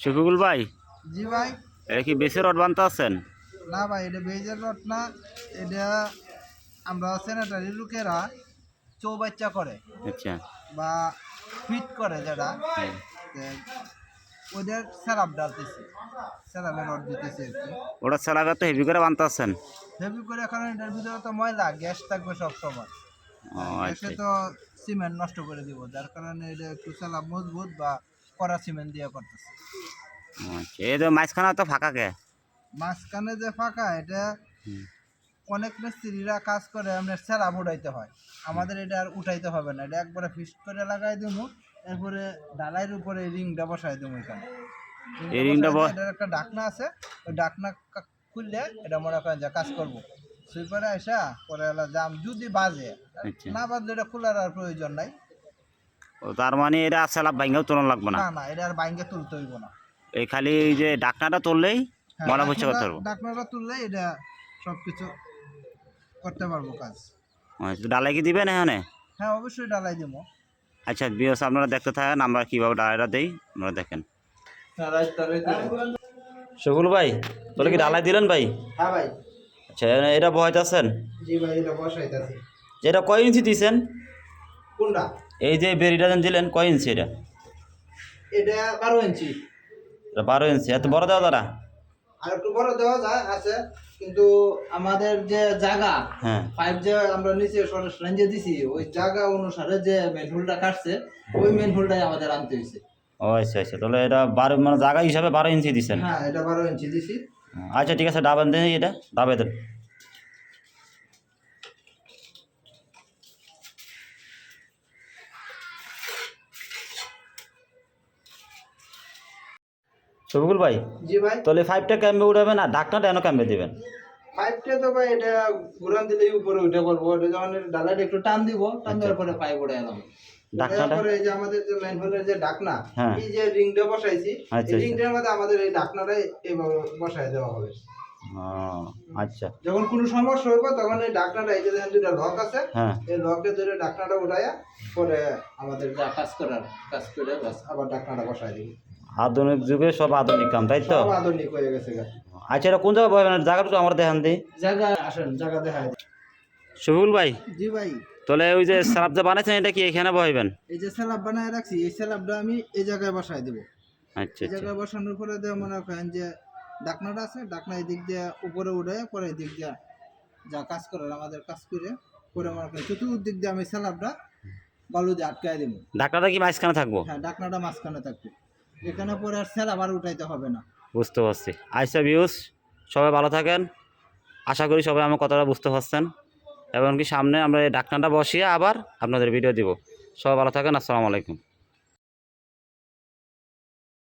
শফিকুল ভাই? জি ভাই। এটা কি বেশি রড বানতে আছেন? না ভাই এটা বেজের রড না এটা আমরা স্যানিটারি লোকেরা চৌবাচ্চা করে আচ্ছা। বা ফিট করে যারা। ওদের স্যালাপ ডালতেছে স্যালাপের রড দিতেছে ওটা চালাবে তো হেভি করে বানতে আছেন। হেভি করে কারণ এটার ভিতরে তো ময়লা গ্যাস থাকবে সব সময়। ও গ্যাসে আচ্ছা তো সিমেন্ট নষ্ট করে দিব যার কারণে এটা একটু স্যালাপ মজবুত বা কড়া সিমেন্ট দিয়ে করতেছি। আচ্ছা। এই তো মাঝখানে তো ফাঁকা কে? মাঝখানে যে ফাঁকা এটা অনেক মিস্ত্রিরা কাজ করে আমরা স্যালাপ উঠাইতে হয়। আমাদের এটা আর উঠাইতে হবে না এটা একবারে ফিক্সড করে লাগাই দেবো এরপরে ডালাইয়ের উপরে রিংটা বসাই দেবো এখানে। এই রিংটা এটার একটা ডাকনা আছে ওই ডাকনা খুললে এটা মনে করেন যে কাজ করব। সুইপারে আসা পরে জাম যদি বাজে আচ্ছা। না বাজলে এটা খোলার আর প্রয়োজন নাই। তার মানে এটা চালাপ ভাঙ্গাও তোলা লাগবে না? না না এটা আর বাইঙ্গে তুলতে হইব না। এই খালি এই যে ডাকনাটা তুললেই হ্যাঁ, ময়লা পরিষ্কার করতে পারব? ডাকনাটা তুললে এটা সব কিছু করতে পারব কাজ। আচ্ছা, ডালাই কি দিবেন এখানে? হ্যাঁ অবশ্যই ডালাই দেবো। আচ্ছা বিয়স আপনারা দেখতে থাকেন আমরা কীভাবে ডালাইটা দেই আপনারা দেখেন। শকুল ভাই বলে কি ডালাই দিলেন ভাই? হ্যাঁ ভাই। আচ্ছা এটা বহাইতেছেন? জি ভাই এটা বসাইতেছি। এটা কয় ইঞ্চি দিছেন? কোনটা? এই যে বেরিটা দিলেন কয় ইঞ্চি এটা? এটা বারো ইঞ্চি। এটা বারো ইঞ্চি এত বড় দেওয়া তারা? আর একটু বড় দেওয়া যায় আছে কিন্তু আমাদের যে জায়গা হ্যাঁ। পাইপ যে আমরা নিচে রেঞ্জে দিছি ওই জায়গা অনুসারে যে মেন হোলটা কাটছে ওই মেন হোলটাই আমাদের আনতে হয়েছে। ও আচ্ছা আচ্ছা তাহলে এটা বারো মানে জায়গা হিসাবে বারো ইঞ্চি দিছেন হ্যাঁ এটা বারো ইঞ্চি দিছি। আচ্ছা ঠিক আছে ডাবেন দেন এটা ডাবে দেন শফিকুল ভাই জি ভাই। তাহলে ফাইভটা ক্যাম্পে উঠাবেন আর ডাকনাটা এনে ক্যাম্পে দেবেন? পাইপটা তো ভাই এটা ঘুরান দিলে উপরে উঠে পড়ব। এটা যখন ডালাটা একটু টান দিব টান দেওয়ার পরে পাইপ উঠে এলাম ডাকনাটা? তারপরে এই যে আমাদের যে মেন যে ডাকনা হ্যাঁ। এই যে রিংটা বসাইছি আচ্ছা, এই আচ্ছা। রিংটার মধ্যে আমাদের এই ডাকনাটাই এভাবে বসাই দেওয়া হবে। আচ্ছা। যখন কোনো সমস্যা হইব তখন এই ডাকনাটা এই যে দুটা লক আছে হ্যাঁ। এই লকে ধরে ডাকনাটা উঠাইয়া পরে আমাদের যা কাজ করার কাজ করে আবার ডাকনাটা বসাই দিই আধুনিক যুগে সব আধুনিক কাম তাই তো? আধুনিক হয়ে গেছে আচ্ছা এটা কোন জায়গায় বলবেন জায়গাটা তো আমার দেখান দিই জায়গা আসেন জায়গা দেখাই। শফিকুল ভাই? জি ভাই। তাহলে ওই যে যে বানাইছেন এটা কি এখানে বহাইবেন এই যে স্যালাব বানায় রাখছি এই স্যালাবটা আমি এই জায়গায় বসাই দেবো। আচ্ছা এই আচ্ছা। জায়গায় বসানোর পরে দিয়ে মনে করেন যে ডাকনাটা আছে ডাকনা এই দিক দিয়ে উপরে উঠে পরে এই দিক দিয়ে যা কাজ করার আমাদের কাজ করে পরে মনে করেন চতুর্দিক দিয়ে আমি স্যালাবটা বালু দিয়ে আটকায় দেবো। ডাক্তারটা কি মাঝখানে থাকব? হ্যাঁ ডাকনাটা মাঝখানে থাকবে। এখানে পরে আর স্যার আবার উঠাইতে হবে না। বুঝতে পারছি। আইসা ভিউস, সবাই ভালো থাকেন। আশা করি সবাই আমার কথাটা বুঝতে পারছেন। এবং কি সামনে আমরা এই ডাকনাটা বসিয়ে আবার আপনাদের ভিডিও দিব। সবাই ভালো থাকেন, আসসালামু আলাইকুম।